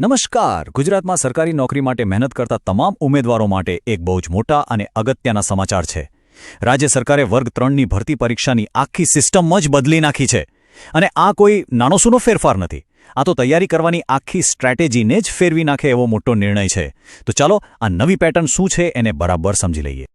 નમસ્કાર. ગુજરાતમાં સરકારી નોકરી માટે મહેનત કરતા તમામ ઉમેદવારો માટે એક બહુ જ મોટા અને અગત્યના સમાચાર છે. રાજ્ય સરકારે વર્ગ ત્રણની ભરતી પરીક્ષાની આખી સિસ્ટમ જ બદલી નાખી છે. અને આ કોઈ નાનોસૂનો ફેરફાર નથી. આ તો તૈયારી કરવાની આખી સ્ટ્રેટેજીને જ ફેરવી નાખે એવો મોટો નિર્ણય છે. તો ચાલો આ નવી પેટર્ન શું છે એને બરાબર સમજી લઈએ.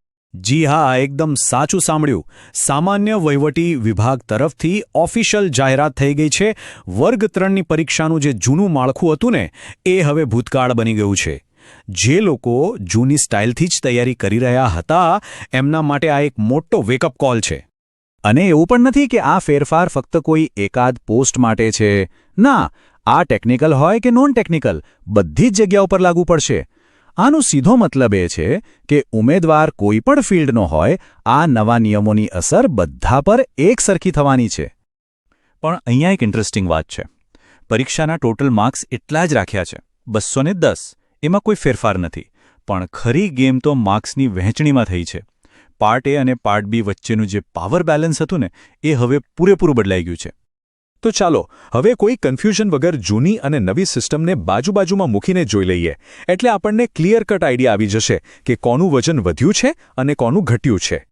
જી હા, એકદમ સાચું સાંભળ્યું. સામાન્ય વહીવટી વિભાગ તરફથી ઓફિશિયલ જાહેરાત થઈ ગઈ છે. વર્ગ ત્રણની પરીક્ષાનું જે જૂનું માળખું હતું ને, એ હવે ભૂતકાળ બની ગયું છે. જે લોકો જૂની સ્ટાઇલથી જ તૈયારી કરી રહ્યા હતા, એમના માટે આ એક મોટો વેકઅપ કોલ છે. અને એવું પણ નથી કે આ ફેરફાર ફક્ત કોઈ એકાદ પોસ્ટ માટે છે. ના, આ ટેકનિકલ હોય કે નોન ટેકનિકલ બધી જ જગ્યાઓ પર લાગુ પડશે. આનો સીધો મતલબ એ છે કે ઉમેદવાર કોઈ પણ ફિલ્ડનો હોય, આ નવા નિયમોની અસર બધા પર એક સરખી થવાની છે. પણ અહીંયા એક ઇન્ટરેસ્ટિંગ વાત છે. પરીક્ષાના ટોટલ માર્ક્સ એટલા જ રાખ્યા છે. બસો દસ. એમાં કોઈ ફેરફાર નથી. પણ ખરી ગેમ તો માર્ક્સની વહેંચણીમાં થઈ છે. પાર્ટ એ અને પાર્ટ બી વચ્ચેનું જે પાવર બેલેન્સ હતું ને, એ હવે પૂરેપૂરું બદલાઈ ગયું છે. તો ચાલો, હવે કોઈ કન્ફ્યુઝન વગર જૂની અને નવી સિસ્ટમને બાજુ બાજુમાં મૂકીને જોઈ લઈએ. એટલે આપણને ક્લિયર કટ આઈડિયા આવી જશે કે કોનું વજન વધ્યું છે અને કોનું ઘટ્યું છે.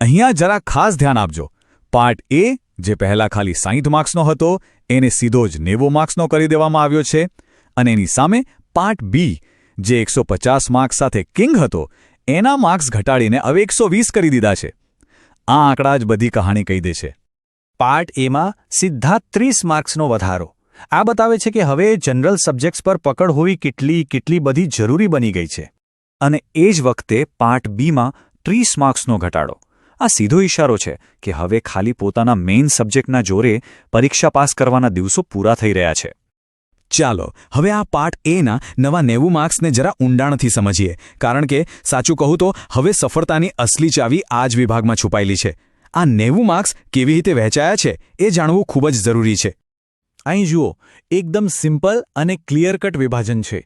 અહીંયા જરા ખાસ ધ્યાન આપજો. પાર્ટ એ જે પહેલા ખાલી સાહીઠ માર્ક્સનો હતો, એને સીધો જ નેવો માર્ક્સનો કરી દેવામાં આવ્યો છે. અને એની સામે પાર્ટ બી જે એકસો માર્ક્સ સાથે કિંગ હતો, એના માર્ક્સ ઘટાડીને હવે એકસો કરી દીધા છે. આ આંકડા જ બધી કહાણી કહી દે છે. પાર્ટ એમાં સીધા ત્રીસ માર્ક્સનો વધારો. આ બતાવે છે કે હવે જનરલ સબ્જેક્ટ્સ પર પકડ હોવી કેટલી કેટલી બધી જરૂરી બની ગઈ છે. અને એ જ વખતે પાર્ટ બીમાં ત્રીસ માર્ક્સનો ઘટાડો. આ સીધો ઇશારો છે કે હવે ખાલી પોતાના મેઇન સબ્જેક્ટના જોરે પરીક્ષા પાસ કરવાના દિવસો પૂરા થઈ રહ્યા છે. ચાલો, હવે આ પાર્ટ એના નવા નેવું માર્ક્સને જરા ઊંડાણથી સમજીએ. કારણ કે સાચું કહું તો હવે સફળતાની અસલી ચાવી આ જ વિભાગમાં છુપાયેલી છે. આ નેવું માર્ક્સ કેવી રીતે વહેંચાયા છે એ જાણવું ખૂબ જ જરૂરી છે. અહીં જુઓ, એકદમ સિમ્પલ અને ક્લિયર કટ વિભાજન છે.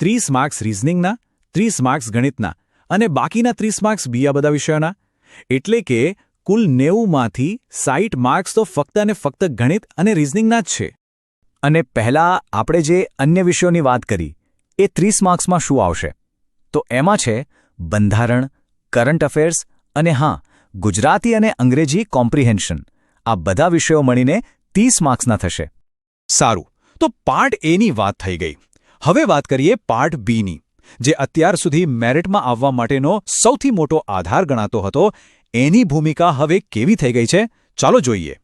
ત્રીસ માર્ક્સ રિઝનિંગના, ત્રીસ માર્ક્સ ગણિતના અને બાકીના ત્રીસ માર્ક્સ બીજા બધા વિષયોના. એટલે કે, કુલ નેવુંમાંથી સાઈઠ માર્ક્સ તો ફક્ત અને ફક્ત ગણિત અને રિઝનિંગના જ છે. અને પહેલાં આપણે જે અન્ય વિષયોની વાત કરી, એ ત્રીસ માર્ક્સમાં શું આવશે? તો એમાં છે, બંધારણ, કરંટ અફેર્સ અને હા ગુજરાતી અને અંગ્રેજી કોમ્પ્રિહેન્શન આ બધા વિષયો મળીને ત્રીસ માર્ક્સના થશે. સારું, તો પાર્ટ એની વાત થઈ ગઈ. હવે વાત કરીએ પાર્ટ બીની જે અત્યાર સુધી મેરિટમાં આવવા માટેનો સૌથી મોટો આધાર ગણાતો હતો. એની ભૂમિકા હવે કેવી થઈ ગઈ છે? ચાલો જોઈએ.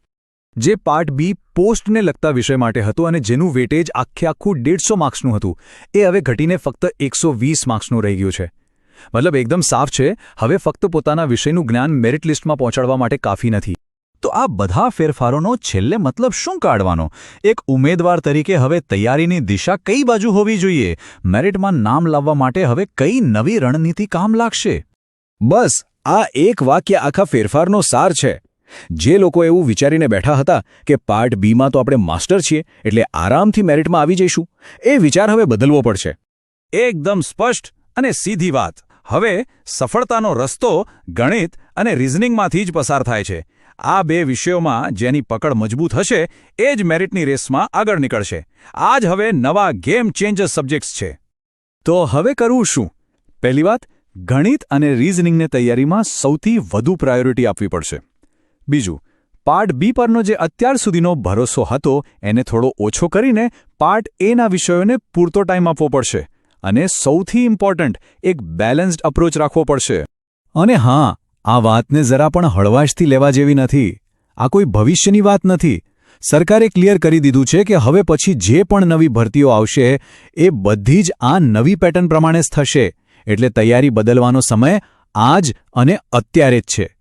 જે પાર્ટ બી પોસ્ટને લગતા વિષય માટે હતું અને જેનું વેટેજ આખે આખું દેડસો માર્ક્સનું હતું. એ હવે ઘટીને ફક્ત એકસો વીસ માર્ક્સનું રહી ગયું છે. મતલબ એકદમ સાફ છે, હવે ફક્ત પોતાના વિષયનું જ્ઞાન મેરિટ લિસ્ટમાં પહોંચાડવા માટે કાફી નથી. તો આ બધા ફેરફારોનો છેલ્લે મતલબ શું કાઢવાનો? એક ઉમેદવાર તરીકે હવે તૈયારીની દિશા કઈ બાજુ હોવી જોઈએ? મેરિટમાં નામ લાવવા માટે હવે કઈ નવી રણનીતિ કામ લાગશે? બસ, આ એક વાક્ય આખા ફેરફારનો સાર છે. જે લોકો એવું વિચારીને બેઠા હતા કે પાર્ટ બીમાં તો આપણે માસ્ટર છીએ, એટલે આરામથી મેરિટમાં આવી જઈશું. એ વિચાર હવે બદલવો પડશે. એકદમ સ્પષ્ટ. અને સીધી વાત. હવે, સફળતાનો રસ્તો ગણિત અને રિઝનિંગમાંથી જ પસાર થાય છે. આ બે વિષયોમાં જેની પકડ મજબૂત હશે, એ જ મેરિટની રેસમાં આગળ નીકળશે. આ જ હવે નવા ગેમ ચેન્જર સબ્જેક્ટ્સ છે. તો હવે કરવું શું? પહેલી વાત, ગણિત અને રીઝનિંગને તૈયારીમાં સૌથી વધુ પ્રાયોરિટી આપવી પડશે. બીજું, પાર્ટ બી પરનો જે અત્યાર સુધીનો ભરોસો હતો, એને થોડો ઓછો કરીને પાર્ટ એના વિષયોને પૂરતો ટાઈમ આપવો પડશે. અને સૌથી ઇમ્પોર્ટન્ટ એક બેલેન્સ્ડ અપ્રોચ રાખવો પડશે. અને હા, આ વાતને જરા પણ હળવાશથી લેવા જેવી નથી. આ કોઈ ભવિષ્યની વાત નથી. સરકારે ક્લિયર કરી દીધું છે કે હવે પછી જે પણ નવી ભરતીઓ આવશે, એ બધી જ આ નવી પેટર્ન પ્રમાણે જ થશે. એટલે તૈયારી બદલવાનો સમય આજ અને અત્યારે જ છે.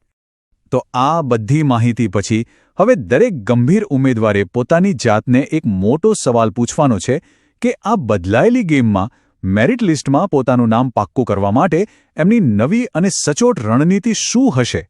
તો આ બધી માહિતી પછી, હવે દરેક ગંભીર ઉમેદવારે પોતાની જાતને એક મોટો સવાલ પૂછવાનો છે કે આ બદલાયેલી ગેમમાં મેરિટ લિસ્ટમાં પોતાનું નામ પાક્કું કરવા માટે એમની નવી અને સચોટ રણનીતિ શું હશે?